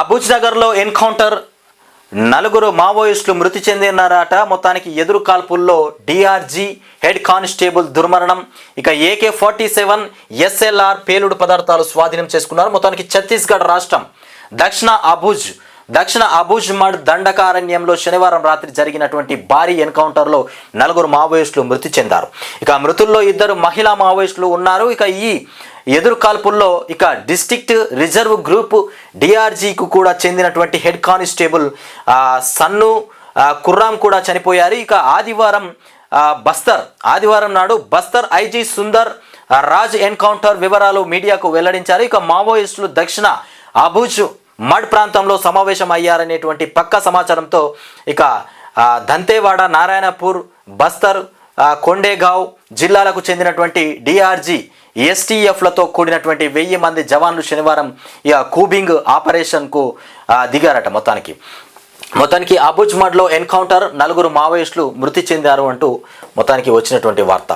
అబుజ్ నగర్లో ఎన్కౌంటర్ నలుగురు మావోయిస్టులు మృతి చెందినారట. మొత్తానికి ఎదురు కాల్పుల్లో డిఆర్జీ హెడ్ కానిస్టేబుల్ దుర్మరణం. ఇక ఏకే ఫార్టీ సెవెన్ ఎస్ఎల్ఆర్ పేలుడు పదార్థాలు స్వాధీనం చేసుకున్నారు. మొత్తానికి ఛత్తీస్గఢ్ రాష్ట్రం. దక్షిణ అబుజ్ దక్షిణ అబుజ్ మడ్ దండకారణ్యంలో శనివారం రాత్రి జరిగినటువంటి భారీ ఎన్కౌంటర్లో నలుగురు మావోయిస్టులు మృతి చెందారు. ఇక మృతుల్లో ఇద్దరు మహిళా మావోయిస్టులు ఉన్నారు. ఇక ఈ ఎదురు కాల్పుల్లో ఇక డిస్టిక్ట్ రిజర్వ్ గ్రూప్ డిఆర్జీకు కూడా చెందినటువంటి హెడ్ కానిస్టేబుల్ సన్ను కుర్రాం కుర్రామ్ కూడా చనిపోయారు. ఇక ఆదివారం బస్తర్ ఆదివారం నాడు బస్తర్ ఐజీ సుందర్ రాజ్ ఎన్కౌంటర్ వివరాలు మీడియాకు వెల్లడించారు. ఇక మావోయిస్టులు దక్షిణ అబుజ్ మడ్ ప్రాంతంలో సమావేశం అయ్యారనేటువంటి పక్క సమాచారంతో ఇక దంతేవాడ నారాయణపూర్ బస్తర్ కొండేగావ్ జిల్లాలకు చెందినటువంటి డిఆర్జీ ఎస్టీఎఫ్లతో కూడినటువంటి వెయ్యి మంది జవాన్లు శనివారం ఇక కూబింగ్ ఆపరేషన్కు దిగారట మొత్తానికి. మొత్తానికి అబుజ్మడ్లో ఎన్కౌంటర్ నలుగురు మావోయిస్టులు మృతి చెందారు అంటూ మొత్తానికి వచ్చినటువంటి వార్త.